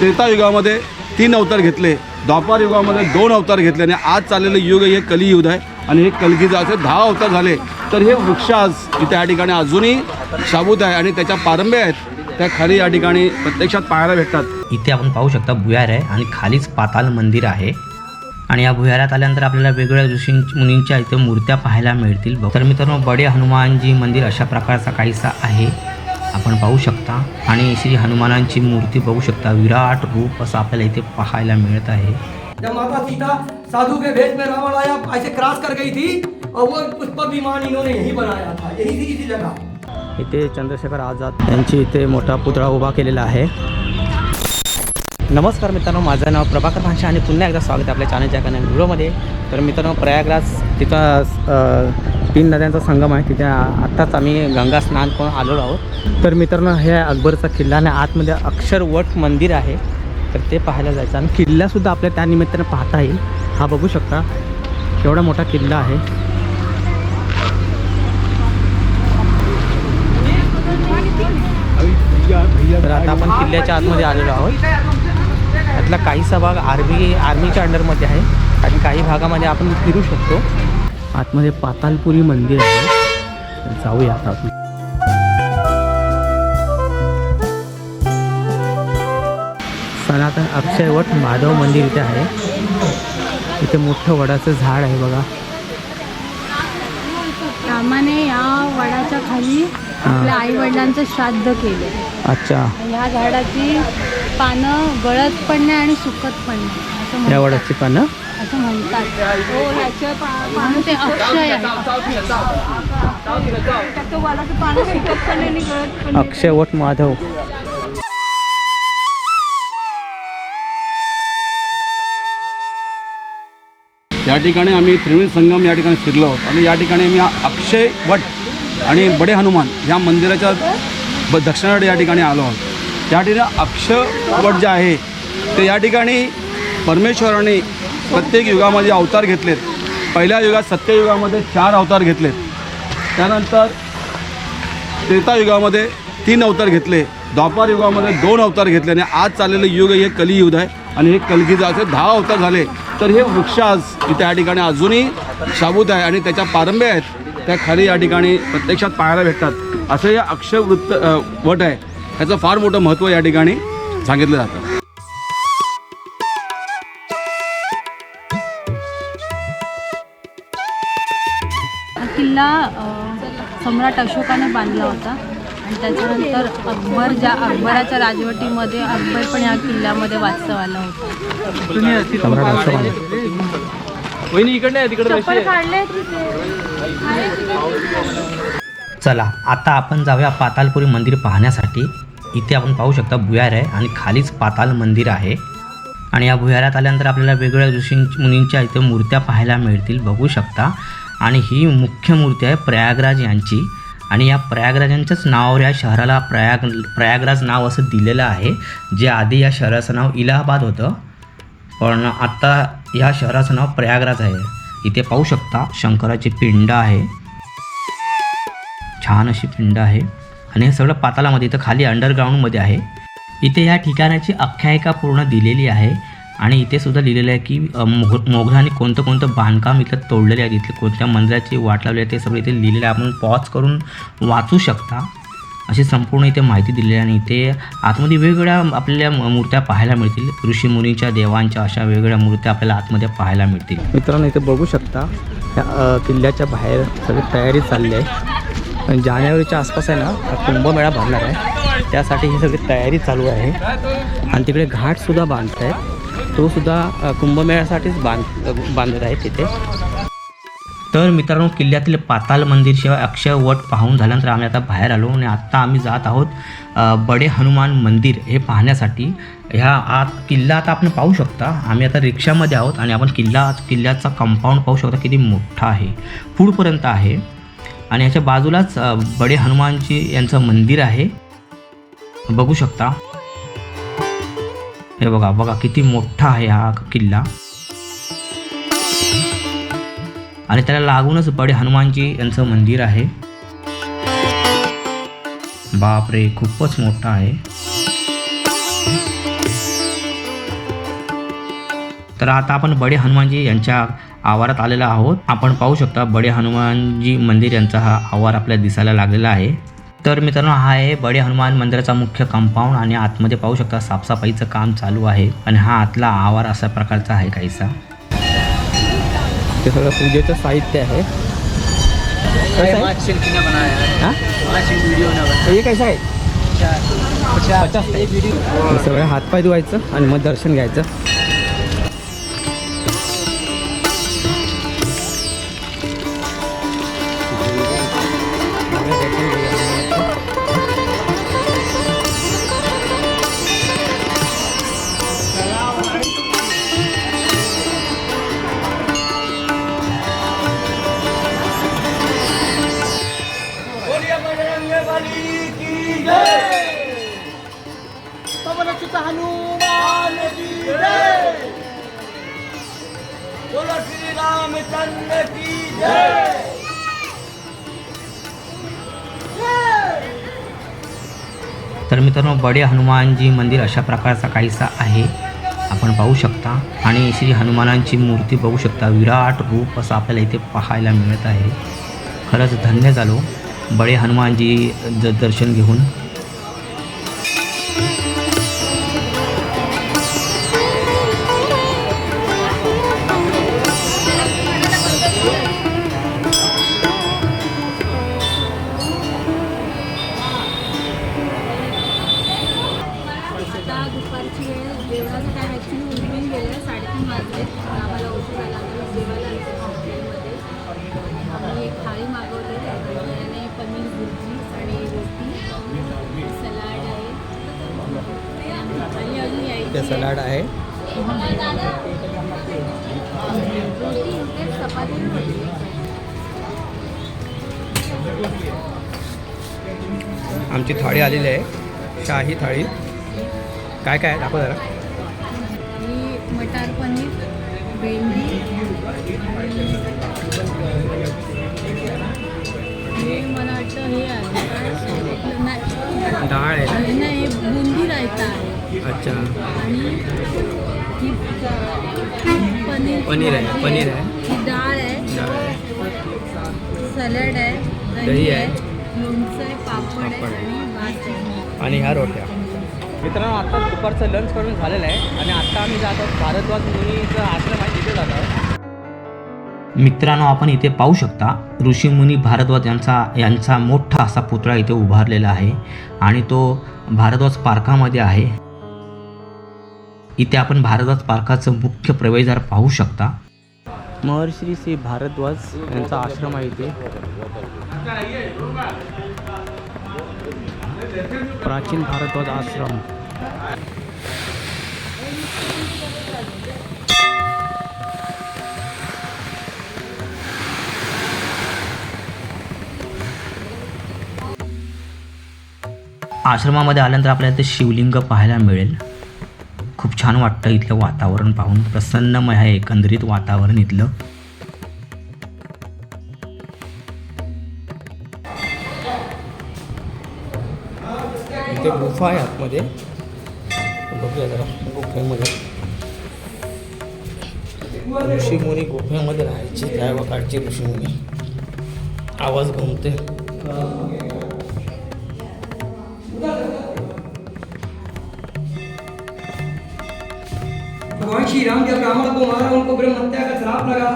त्रेतायुगामध्ये तीन अवतार घेतले द्वापार युगामध्ये दोन अवतार घेतले आणि आज चाललेलं युग हे कलियुग आहे. आणि हे कलगीचं असे दहा अवतार झाले. तर हे वृक्ष आज इथे या ठिकाणी अजूनही शाबूत आहे आणि त्याच्या पारंब्या आहेत. त्या खाली या ठिकाणी प्रत्यक्षात पाहायला भेटतात. इथे आपण पाहू शकता भुयार आहे आणि खालीच पाताल मंदिर आहे. आणि या भुयारात आल्यानंतर आपल्याला वेगवेगळ्या ऋषी मुनींच्या इथे मूर्त्या पाहायला मिळतील. तर मित्रांनो बडे हनुमानजी मंदिर अशा प्रकारचा काहीसा आहे. आपण पाहू शकता. आणि श्री हनुमानांची मूर्ती बघू शकता. विराट रूप असं आपल्याला इथे पाहायला मिळत आहे. जब माता सीता साधु के भेष में रावण आया ऐसे क्रॉस कर गई थी. और वो पुष्प विमान इन्होंने यही बनाया था. यही थी इसी जगह. इथे चंद्रशेखर आझाद यांची इथे मोठा पुतळा उभा केलेला आहे. नमस्कार मित्रांनो माझं नाव प्रभाकर भाषा आणि पुन्हा एकदा स्वागत आहे आपल्या चॅनलच्या एका नवीन व्हिडिओमध्ये. तर मित्रांनो प्रयागराज तिथं तीन नद्यांचा संगम आहे. तिथे आत्ताच आम्ही गंगा स्नान करून आलेलो आहोत. तर मित्रांनो हे अकबरचा किल्ला आणि आतमध्ये अक्षरवट मंदिर आहे. तर ते पाहायला जायचं. आणि किल्लासुद्धा आपल्या त्यानिमित्तानं पाहता येईल. हा बघू शकता. एवढा मोठा किल्ला आहे. तर आता आपण किल्ल्याच्या आतमध्ये आलेलो आहोत. त्यातला काहीसा भाग आर्मी आर्मीच्या अंडरमध्ये आहे. आणि काही भागामध्ये आपण फिरू शकतो. आतमध्ये पातालपुरी मंदिर आहे. जाऊया आता आपण. सनातन अक्षयवट माधव मंदिर इथे आहे. इथे मोठं वडाचं झाड आहे बघा. रामाने या वडाच्या खाली आपल्या आई वडिलांचं श्राद्ध केले अच्छा. ह्या झाडाची पानं गळत पण नाही आणि सुकत पण नाही असं वडाची पानं? असं म्हणतात. हो पानं ते अक्षय आहे. त्याचं वडाचं पानं सुकत पण नाही आणि गळत पण नाही. अक्षयवट माधव. या ठिकाणी आम्ही त्रिवेणी संगम या ठिकाणी फिरलो आहोत आणि या ठिकाणी आम्ही अक्षय वट आणि बडे हनुमान या मंदिराच्या ब दक्षिणाकडे या ठिकाणी आलो आहोत. या ठिकाणी अक्षवट जे आहे ते या ठिकाणी परमेश्वराने प्रत्येक युगामध्ये अवतार घेतलेत. पहिल्या युगात सत्ययुगामध्ये चार अवतार घेतलेत. त्यानंतर त्रेतायुगामध्ये तीन अवतार घेतले द्वापार युगामध्ये दोन अवतार घेतले आणि आज चाललेलं युग हे कलियुग आहे आणि हे कलगीचं असे दहा अवतार झाले. तर हे वृक्ष आज इथे या ठिकाणी अजूनही शाबूत आहे आणि त्याच्या पारंब्या आहेत. त्या खाली या ठिकाणी प्रत्यक्षात पाहायला भेटतात. असं हे अक्षय वृत्त वट आहे. त्याचं फार मोठं महत्त्व या ठिकाणी सांगितलं जातं. हा किल्ला सम्राट अशोकाने बांधला होता. आणि त्याच्यानंतर अकबर ज्या अकबराच्या राजवटीमध्ये अकबर पण या किल्ल्यामध्ये होता. अशोकाने. चप्पल काढले चला आता आपण जाऊया पातालपुरी मंदिर पाहण्यासाठी. इथे आपण पाहू शकता भुयार आहे आणि खालीच पाताल मंदिर आहे. आणि या भुयारात आल्यानंतर आपल्याला वेगवेगळ्या ऋषी मुनींच्या इथे मूर्त्या पाहायला मिळतील बघू शकता. आणि ही मुख्य मूर्ती आहे प्रयागराज यांची. आणि या प्रयागराजांच्याच नावावर या शहराला प्रयाग प्रयागराज नाव असं दिलेलं आहे जे आधी या शहराचं नाव इलाहाबाद होतं. पण आत्ता या शहराचं नाव प्रयागराज आहे. इथे पाहू शकता शंकराची पिंड आहे. छान अशी पिंड आहे. आणि हे सगळं पातालामध्ये इथं खाली अंडरग्राऊंडमध्ये आहे. इथे या ठिकाणाची आख्यायिका पूर्ण दिलेली आहे आणि इथे सुद्धा लिहिलेलं आहे की मोग मोगलांनी कोणतं कोणतं बांधकाम इथं तोडलेले आहे इथले कोणत्या मंदिराची वाट लावली आहे ते सगळं इथे लिहिलेलं आहे. आपण पॉज करून वाचू शकता. अशी संपूर्ण इथे माहिती दिलेली आहे आणि इथे आतमध्ये वेगवेगळ्या आपल्याला मूर्त्या पाहायला मिळतील. ऋषीमुनीच्या देवांच्या अशा वेगवेगळ्या मूर्त्या आपल्याला आतमध्ये पाहायला मिळतील. मित्रांनो इथे बघू शकता किल्ल्याच्या बाहेर सगळी तयारी चालली आहे. जानेवारीच्या आसपास आहे ना कुंभमेळा भरणार आहे. त्यासाठी ही सगळी तयारी चालू आहे. आणि तिकडे घाटसुद्धा बांधत आहेत तो सुद्धा कुंभमेळ्यासाठीच बांध बांधत आहे तिथे. तर मित्रांनो किल्ल्यातील पाताल मंदिर शिवाय अक्षय वट पाहून झाल्यानंतर आम्ही आता बाहेर आलो आणि आत्ता आम्ही जात आहोत बडे हनुमान मंदिर हे पाहण्यासाठी. ह्या आत किल्ला आता आपण पाहू शकता. आम्ही आता रिक्षामध्ये आहोत आणि आपण किल्ला किल्ल्याचा कंपाऊंड पाहू शकता किती मोठा आहे. पुढपर्यंत आहे. आणि याच्या बाजूलाच बडे हनुमानजी यांचं मंदिर आहे. बघू शकता. हे बघा बघा किती मोठा आहे हा किल्ला. आणि त्याला लागूनच बडे हनुमानजी यांचं मंदिर आहे. बापरे खूपच मोठा आहे. तर आता आपण बडे हनुमानजी यांच्या आवारात आलेलो आहोत. आपण पाहू शकता बडे हनुमानजी मंदिर यांचा हा आवार आपल्याला दिसायला लागलेला आहे. तर मित्रांनो हा आहे बडे हनुमान मंदिराचा मुख्य कंपाऊंड आणि आतमध्ये पाहू शकता साफसफाईचं काम चालू आहे आणि हा आतला आवार अशा प्रकारचा आहे काहीसा. ते सगळं पूजेचं साहित्य आहे? हा? कैसा सगळं हातपाय धुवायचं आणि मग दर्शन घ्यायचं. हनुमान की जय। बोलो श्री रामचंद्र की जय। तर मित्रांनो बडे हनुमानजी मंदिर अशा प्रकारचा काहीसा आहे. आपण पाहू शकता. आणि श्री हनुमानांची मूर्ती बघू शकता. विराट रूप असं आपल्याला इथे पाहायला मिळत आहे. खरंच धन्य झालो. बडे हनुमानजी ज दर्शन घेऊन ते सलाड आहे. इथे आमची थाळी आलेली आहे. शाही थाळी. काय काय आहे? दाखव जरा. ही मटार पनीर भेंडी हे मला वाटतं हे आहे. डाळ आहे. नाही हे बुंदी रायता आहे. अच्छा. ही पनीर पनीर आहे, पनीर आहे. ही डाळ आहे. डाळ आहे. सॅलड आहे दही आहे. आहे. लोणचं आहे पापड आहे. आणि भात आहे. आणि ह्या रोट्या. मित्रांनो आता दुपारचं लंच करून झालेलं आहे. आणि आता आम्ही जात आहोत भारद्वाज मुनीचं आश्रम आहे तिथे जात आहोत. मित्रांनो आपण इथे पाहू शकता ऋषीमुनी भारद्वाज यांचा यांचा मोठा असा पुतळा इथे उभारलेला आहे. आणि तो भारद्वाज पार्कामध्ये आहे. इथे आपण भारद्वाज पार्काचं मुख्य प्रवेशद्वार पाहू शकता. महर्षी श्री भारद्वाज यांचा आश्रम आहे इथे. प्राचीन भारद्वाज आश्रम. आश्रमामध्ये आल्यानंतर आपल्याला इथे शिवलिंग पाहायला मिळेल. खूप छान वाटतं इथलं वातावरण पाहून. प्रसन्नमय आहे एकंदरीत वातावरण इथलं. इथे गुफा आहे आतमध्ये. बघूया जरा गुफेमध्ये. ऋषीमुनी गुफेमध्ये राहायची त्या वकाळची ऋषीमुनी. आवाज घुमते श्री राम जब रावण को मारा, उनको ब्रह्म हत्या का श्राप लगा।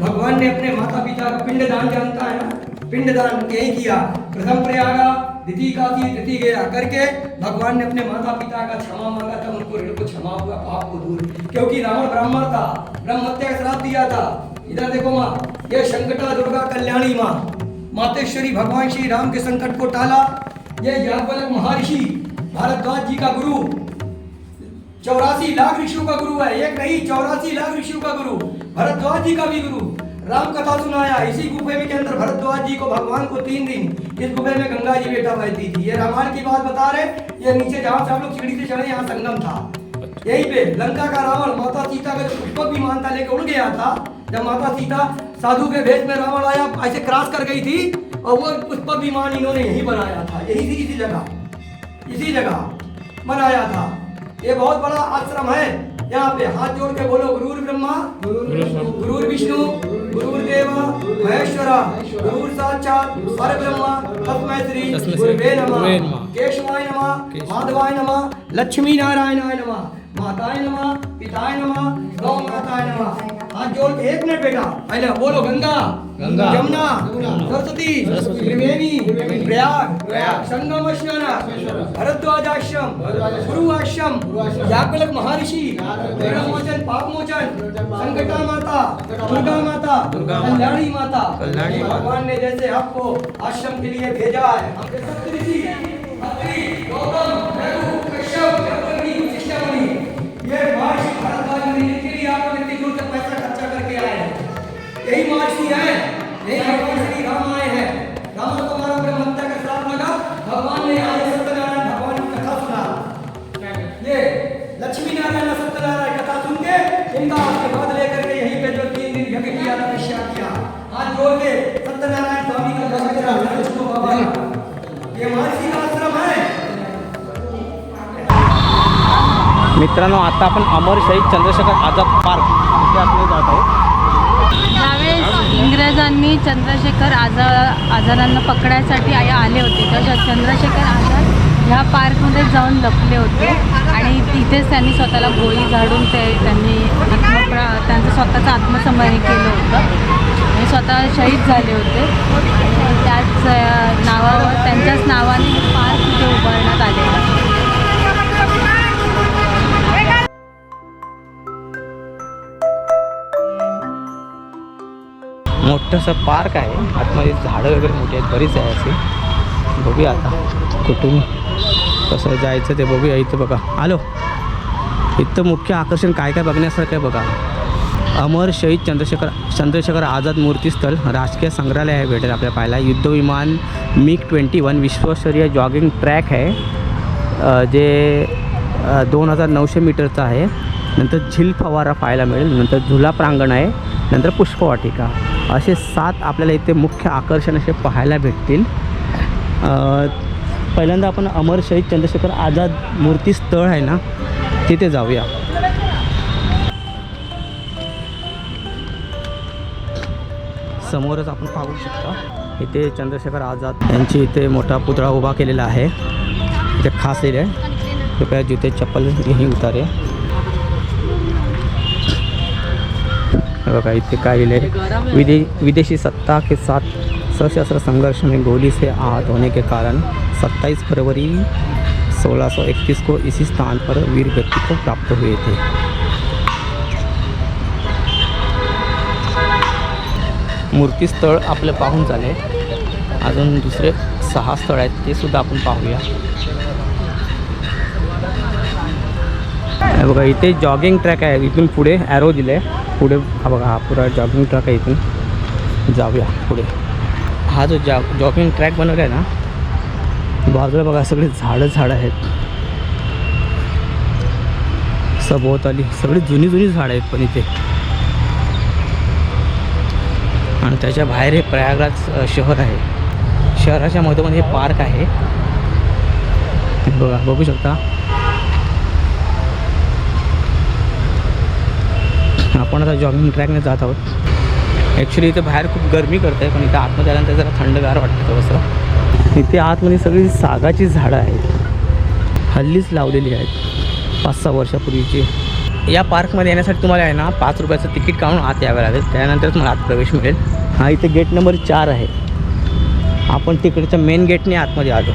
भगवान ने अपने माता पिता का पिंडदान जानता है ना? पिंडदान यही किया। प्रथम प्रयागा, द्वितीय काशी, तृतीय गया करके भगवान ने अपने माता पिता का क्षमा मांगा था, उनको ऋण को क्षमा हुआ, पाप को दूर। क्योंकि रावण ब्राह्मण था ब्रह्म हत्या का श्राप दिया था। इधर देखो माँ, ये संकटा दुर्गा कल्याणी माँ। मातेश्वरी भगवान श्री राम के संकट को टाला। ये याज्ञवल्क्य महर्षि, भारद्वाज जी का गुरु चौरासी लाख ऋषियों का गुरु है, एक नहीं, चौरासी लाख ऋषियों का गुरु, भरद्वाज जी का भी गुरु। राम कथा सुनाया, इसी गुफे में के अंदर भरद्वाज जी को, भगवान को तीन दिन, इस गुफे में गंगा जी बेटा बहती थी। ये रामायण की बात बता रहे, ये नीचे जहाँ से हम लोग सीढ़ी से चढ़े, यहाँ संगम था। यही पे लंका का रावण माता सीता का जो पुष्पक विमान था लेकर उड़ गया था। जब माता सीता साधु के भेष में रावण आया, ऐसे क्रॉस कर गई थी, और वो पुष्पक विमान इन्होंने यही बनाया था, यही थी इसी जगह इसी जगह बनाया था। ये बहुत बड़ा आश्रम है। यहाँ पे हाथ जोड़ के बोलो गुरुर ब्रह्मा गुरुर विष्णु गुरुर देवा महेश्वरा गुरुर साक्षात पर ब्रह्मा तस्मै श्री गुरुवे नमः। केशवाय नमः माधवाय नमः लक्ष्मी नारायणाय नमः माताय नमः पिताय नमः गौ माताय नमः। हाथ जोड़ के एक मिनट बेटा पहले बोलो गंगा गंगा। यमुना. सरस्वती. त्रिवेणी. प्रयाग. संगम स्नान भरद्वाज आश्रम गुरु आश्रम याकलक महर्षि. मोचन पाप मोचन संकटा माता दुर्गा माता कल्याणी माता भगवान ने जैसे आपको आश्रम के लिए भेजा है. मित्रांनो आता आपण अमर शहीद चंद्रशेखर आझाद पार्क इथे आपण जात आहोत. त्यावेळेस इंग्रजांनी चंद्रशेखर आझा आझादांना पकडायसाठी आले होते. तर चंद्रशेखर आझाद ह्या पार्कमध्ये जाऊन लपले होते आणि तिथेच त्यांनी स्वतःला गोळी झाडून ते त्यांनी आत्मप्रा त्यांचं स्वतःचं आत्मसमर्पण केलं होतं. आणि स्वतः शहीद झाले होते. त्याच नावावर त्यांच्याच नावाने पार्क इथे उभारण्यात आलेला. मोठंसं पार्क आहे. आतमध्ये झाडं वगैरे मोठी आहेत. बरीच आहे असे बघूया आता कुठून कसं जायचं ते बघूया इथं बघा. आलो. इथं मुख्य आकर्षण काय काय बघण्यासारखं आहे बघा. अमर शहीद चंद्रशेखर चंद्रशेखर आझाद मूर्तीस्थळ राजकीय संग्रहालय आहे भेटेल आपल्या पाहायला. युद्धविमान मिग ट्वेंटी वन विश्वस्तरीय जॉगिंग ट्रॅक आहे. जे दोन हजार नऊशे मीटरचं आहे. नंतर झिल फवारा पाहायला मिळेल. नंतर झुला प्रांगण आहे. नंतर पुष्पवाटिका. असे सात आपल्याला इथे मुख्य आकर्षण असे पाहायला भेटतील. पहिल्यांदा आपण अमर शहीद चंद्रशेखर आझाद मूर्ती स्थळ आहे ना तिथे जाऊया. समोरच आपण पाहू शकता इथे चंद्रशेखर आझाद यांची इथे मोठा पुतळा उभा केलेला आहे. इथे खास आहे कृपया जिथे चप्पल घेऊन उतारे. बघा इथे काय लिहिले आहे? विदे विदेशी सत्ता के साथ सशस्त्र संघर्ष में गोली से आहत होने के कारण 27 फरवरी 1631 को इसी स्थान पर वीर गति को प्राप्त हुए थे। मूर्तीस्थळ आपलं पाहून झाले. अजून दुसरे सहा स्थळ आहेत ते सुद्धा आपण पाहूया. बघा इथे जॉगिंग ट्रॅक आहे. इथून पुढे ॲरो दिले पुढे हा बघा हा पुरा जॉगिंग ट्रॅक आहे इथून. जाऊया पुढे. हा जो जॉ जॉगिंग ट्रॅक बनवला आहे ना बाजूला बघा सगळे झाडं झाडं आहेत. सभोवताली सगळी जुनी जुनी झाडं आहेत पण इथे. आणि त्याच्या बाहेर हे प्रयागराज शहर आहे. शहराच्या मधोमध हे पार्क आहे. बघा बघू शकता. आपण आता जॉगिंग ट्रॅकने जात आहोत. ॲक्च्युली इथं बाहेर खूप गरमी करते पण इथं आतमध्ये आल्यानंतर जरा थंडगार वाटतं थोडंसं. इथे आतमध्ये सगळी सागाची झाडं आहेत. हल्लीच लावलेली आहेत पाच सहा वर्षापूर्वीची. या पार्कमध्ये येण्यासाठी तुम्हाला आहे ना पाच रुपयाचं तिकीट काढून आत यावं लागेल. त्यानंतर तुम्हाला आत प्रवेश मिळेल. हा इथे गेट नंबर चार आहे. आपण तिकडच्या मेन गेटने आतमध्ये आलो.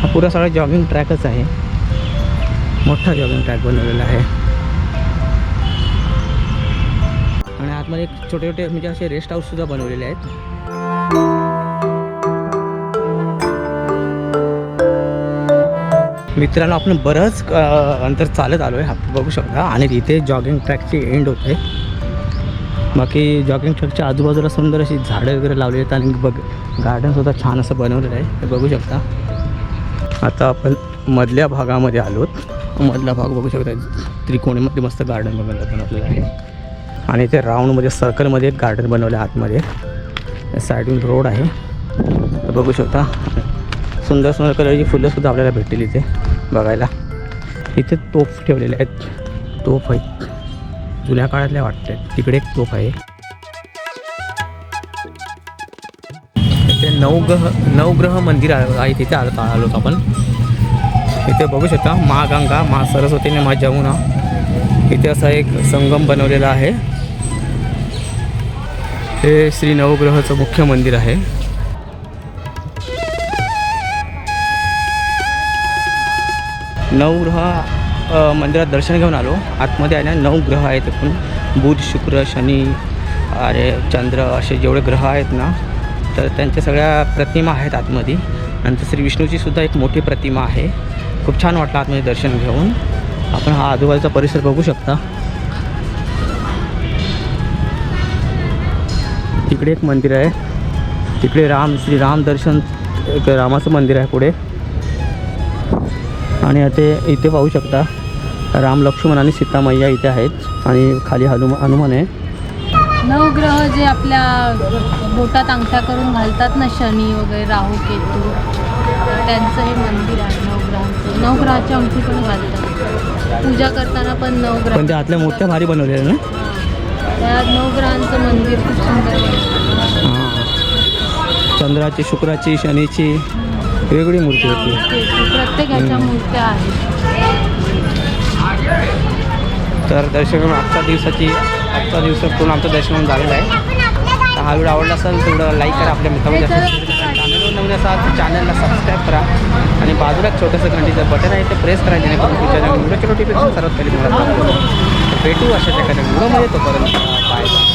हा पुरा सगळा जॉगिंग ट्रॅकच आहे. मोठा जॉगिंग ट्रॅक बनवलेला आहे. आतमध्ये एक छोटे छोटे म्हणजे असे रेस्ट हाऊससुद्धा बनवलेले आहेत. मित्रांनो आपण बरंच अंतर चालत आलो आहे आपण बघू शकता. आणि इथे जॉगिंग ट्रॅकची एंड होते बाकी जॉगिंग ट्रॅकच्या आजूबाजूला सुंदर अशी झाडं वगैरे लावली आहेत आणि बघ गार्डनसुद्धा छान असं बनवलेलं आहे. हे बघू शकता. आता आपण मधल्या भागामध्ये आलोत. मधला भाग बघू शकता. त्रिकोणीमध्ये मस्त गार्डन बनवलं बनवलेलं आहे. आणि ते राऊंडमध्ये सर्कलमध्ये एक गार्डन बनवलं आहे आतमध्ये. साईडून रोड आहे. तर बघू शकता सुंदर सुंदर कलरची फुलंसुद्धा आपल्याला भेटतील इथे बघायला. इथे तोफ ठेवलेले आहेत. तोफ आहेत. जुन्या काळातल्या वाटतात तिकडे एक तोफ आहे. इथे नवग्रह नवग्रह मंदिर आहे आहे तिथे आलो आलो आपण. इथे बघू शकता मा गंगा मा सरस्वती आणि मा जमुना. इथे असा एक संगम बनवलेला आहे. हे श्री नवग्रहाचं मुख्य मंदिर आहे. नवग्रह मंदिरात दर्शन घेऊन आलो. आतमध्ये आहे ना नऊ ग्रह आहेत एकूण बुध शुक्र शनी अरे चंद्र असे जेवढे ग्रह आहेत ना तर त्यांच्या सगळ्या प्रतिमा आहेत आतमध्ये. नंतर श्री विष्णूची सुद्धा एक मोठी प्रतिमा आहे. खूप छान वाटलं आतमध्ये दर्शन घेऊन. आपण हा आजूबाजूचा परिसर बघू शकता. तिकडे एक मंदिर आहे. तिकडे राम श्री राम दर्शन एक रामाचं मंदिर आहे पुढे. आणि ते इथे पाहू शकता राम लक्ष्मण आणि सीता मैया इथे आहेत. आणि खाली हनुमा हनुमान आहे. नवग्रह जे आपल्या बोटात अंगठा करून घालतात ना शनी वगैरे राहू केतू त्यांचं हे मंदिर आहे नवग्रहांचं. नवग्रहाच्या अंगठी पण घालतात. पूजा करताना पण नवग्रह. पण ते आतल्या मोठ्या भारी बनवलेल्या ना? त्या नवग्रहांचं मंदिर खूप सुंदर बनवलं. हां. चंद्राची शुक्राची शनीची वेगळी मूर्ती होती. केतू प्रत्येक ह्याच्या मूर्त्या आहेत. तर दर्शन आजच्या दिवसाची आजचा दिवस पूर्ण आमचं दर्शन झालेलं आहे. तर हा व्हिडिओ आवडला असेल तेवढं लाईक करा. आपल्या मित्रामध्ये चॅनलवर नवीन असाल चॅनलला सबस्क्राईब करा. आणि बाजूला छोटंसं घंटीचं बटन आहे ते प्रेस करा जेणेकरून पुढच्या व्हिडिओचे नोटिफिकेशन सर्वात पहिले. तर भेटू अशा एखाद्या व्हिडिओमध्ये तोपर्यंत बाय